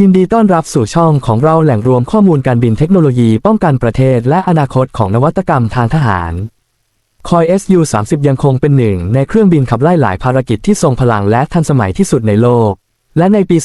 ยินดีต้อนรับสู่ช่องของเราแหล่งรวมข้อมูลการบินเทคโนโลยีป้องกันประเทศและอนาคตของนวัตกรรมทางทหาร คอย SU-30 ยังคงเป็นหนึ่งในเครื่องบินขับไล่หลายภารกิจที่ทรงพลังและทันสมัยที่สุดในโลก และในปี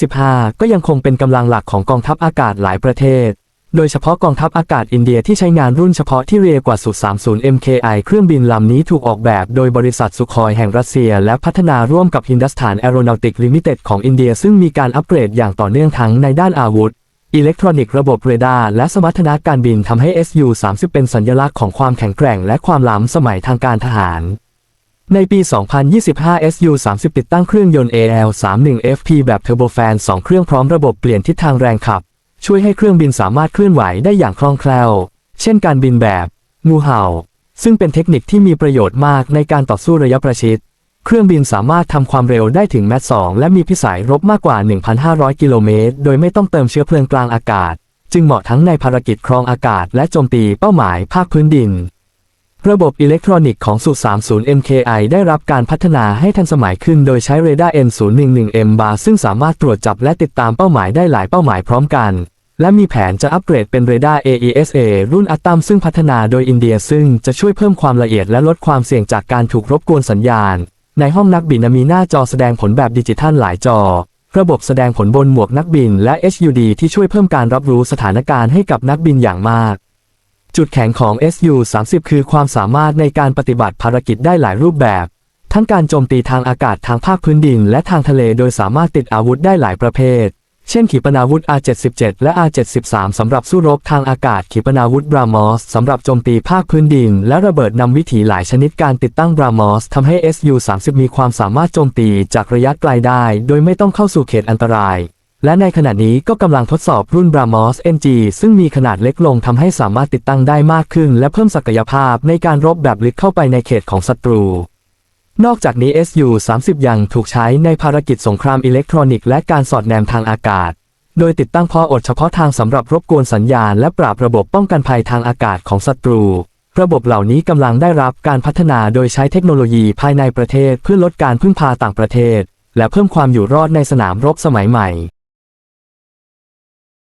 2025 ก็ยังคงเป็นกำลังหลักของกองทัพอากาศหลายประเทศ โดยเฉพาะกองทัพอากาศอินเดียที่ใช้งานรุ่นเฉพาะที่เรียกว่าสุ30 MKI เครื่องบินลำนี้ถูกออกแบบโดยบริษัทสุคอยแห่งรัสเซีย และพัฒนาร่วมกับฮินดัสถานแอโรนอติกลิมิเต็ดของอินเดียซึ่งมีการอัปเกรดอย่างต่อเนื่องทั้งในด้านอาวุธ อิเล็กทรอนิกส์ระบบเรดาร์และสมรรถนะการบินทำให้ SU-30 เป็นสัญลักษณ์ของความแข็งแกร่งและความล้ำสมัยทางการทหารในปี 2025 SU-30 ติดตั้งเครื่องยนต์ AL-31FP แบบเทอร์โบแฟน 2 เครื่องพร้อมระบบเปลี่ยนทิศทางแรงขับ ช่วยให้เครื่องบินสามารถเคลื่อนไหวได้อย่างคล่องแคล่ว เช่นการบินแบบงูเห่า ซึ่งเป็นเทคนิคที่มีประโยชน์มากในการต่อสู้ระยะประชิด เครื่องบินสามารถทำความเร็วได้ถึงแมต2และมีพิสัยรบมากกว่า 1,500 กิโลเมตร โดยไม่ต้องเติมเชื้อเพลิงกลางอากาศ จึงเหมาะทั้งในภารกิจครองอากาศและโจมตีเป้าหมายภาคพื้นดิน ระบบอิเล็กทรอนิกส์ของสุ30 MKI ได้รับการพัฒนาให้ทันสมัยขึ้นโดยใช้เรดาร์ N011M bar ซึ่งสามารถตรวจจับและติดตามเป้าหมายได้หลายเป้าหมายพร้อมกัน และมีแผนจะอัปเกรดเป็นเรดาร์ AESA รุ่นอัตตัมซึ่งพัฒนาโดยอินเดียซึ่งจะช่วยเพิ่มความละเอียดและลดความเสี่ยงจากการถูกรบกวนสัญญาณ ในห้องนักบินมีหน้าจอแสดงผลแบบดิจิทัลหลายจอ ระบบแสดงผลบนหมวกนักบินและ HUD ที่ช่วยเพิ่มการรับรู้สถานการณ์ให้กับนักบินอย่างมาก จุดแข็งของ SU-30 คือความสามารถในการปฏิบัติภารกิจได้หลายรูปแบบ ทั้งการโจมตีทางอากาศทางภาคพื้นดิน และทางทะเลโดยสามารถติดอาวุธได้หลายประเภท เช่นขีปนาวุธ R77 และ R73 สำหรับสู้รบทางอากาศขีปนาวุธบรามอสสำหรับโจมตีภาคพื้นดิน และระเบิดนำวิถีหลายชนิดการติดตั้งบรามอสทำให้ SU-30 มีความสามารถโจมตีจากระยะไกลได้ โดยไม่ต้องเข้าสู่เขตอันตราย และในขณะนี้ก็กำลังทดสอบรุ่น BrahMos NG ซึ่งมีขนาดเล็กลงทำให้สามารถติดตั้งได้มากขึ้น และเพิ่มศักยภาพในการรบแบบลึกเข้าไปในเขตของศัตรู นอกจากนี้ SU-30 ยังถูกใช้ในภารกิจสงครามอิเล็กทรอนิกส์และการสอดแนมทางอากาศ โดยติดตั้งพออดเฉพาะทางสำหรับรบกวนสัญญาณและปราบระบบป้องกันภัยทางอากาศของศัตรู ระบบเหล่านี้กำลังได้รับการพัฒนาโดยใช้เทคโนโลยีภายในประเทศเพื่อลดการพึ่งพาต่างประเทศ และเพิ่มความอยู่รอดในสนามรบสมัยใหม่